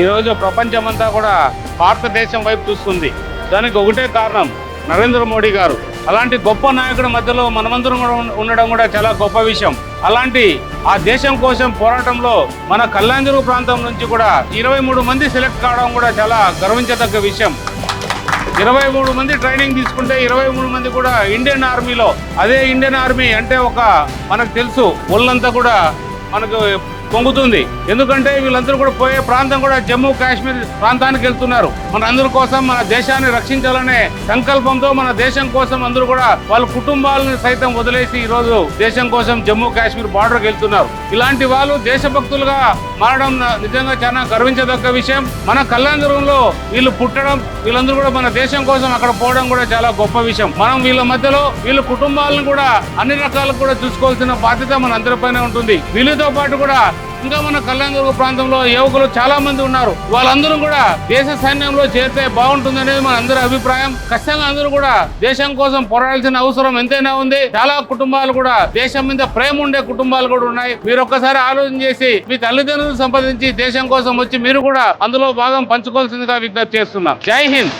ఈరోజు ప్రపంచమంతా కూడా భారతదేశం వైపు చూస్తుంది. దానికి ఒకటే కారణం నరేంద్ర మోడీ గారు. అలాంటి గొప్ప నాయకుడి మధ్యలో మనమందరం కూడా ఉండడం కూడా చాలా గొప్ప విషయం. అలాంటి ఆ దేశం కోసం పోరాటంలో మన కళ్యాణదుర్గ ప్రాంతం నుంచి కూడా ఇరవై మూడు మంది సెలెక్ట్ కావడం కూడా చాలా గర్వించదగ్గ విషయం. ఇరవై మూడు మంది ట్రైనింగ్ తీసుకుంటే ఇరవై మూడు మంది కూడా ఇండియన్ ఆర్మీలో. అదే ఇండియన్ ఆర్మీ అంటే ఒక మనకు తెలుసు ఒళ్ళంతా కూడా మనకు పొంగుతుంది. ఎందుకంటే వీళ్ళందరూ కూడా పోయే ప్రాంతం కూడా జమ్మూ కాశ్మీర్ ప్రాంతానికి వెళ్తున్నారు. మన అందరి కోసం మన దేశాన్ని రక్షించాలనే సంకల్పంతో మన దేశం కోసం అందరూ కూడా వాళ్ళ కుటుంబాలను సైతం వదిలేసి ఈ రోజు దేశం కోసం జమ్మూ కాశ్మీర్ బార్డర్కి వెళ్తున్నారు. ఇలాంటి వాళ్ళు దేశభక్తులుగా మారడం నిజంగా చాలా గర్వించదగ్గ విషయం. మన కళ్యాణదుర్గంలో వీళ్ళు పుట్టడం వీళ్ళందరూ కూడా మన దేశం కోసం అక్కడ పోవడం కూడా చాలా గొప్ప విషయం. మనం వీళ్ళ మధ్యలో వీళ్ళ కుటుంబాలను కూడా అన్ని రకాలు కూడా చూసుకోవాల్సిన బాధ్యత మన అందరిపైన ఉంటుంది. వీళ్ళతో పాటు కూడా ఇంకా మన కళ్యాణ ప్రాంతంలో యువకులు చాలా మంది ఉన్నారు. వాళ్ళందరూ కూడా దేశ సైన్యంలో చేరితే బాగుంటుందనేది మన అందరి అభిప్రాయం. ఖచ్చితంగా అందరూ కూడా దేశం కోసం పోరాడాల్సిన అవసరం ఎంతైనా ఉంది. చాలా కుటుంబాలు కూడా దేశం మీద ప్రేమ ఉండే కుటుంబాలు కూడా ఉన్నాయి. మీరు ఒక్కసారి ఆలోచన చేసి మీ తల్లిదండ్రులు సంపాదించి దేశం కోసం వచ్చి మీరు కూడా అందులో భాగం పంచుకోవాల్సిందిగా విజ్ఞప్తి చేస్తున్నాం. జై హింద్.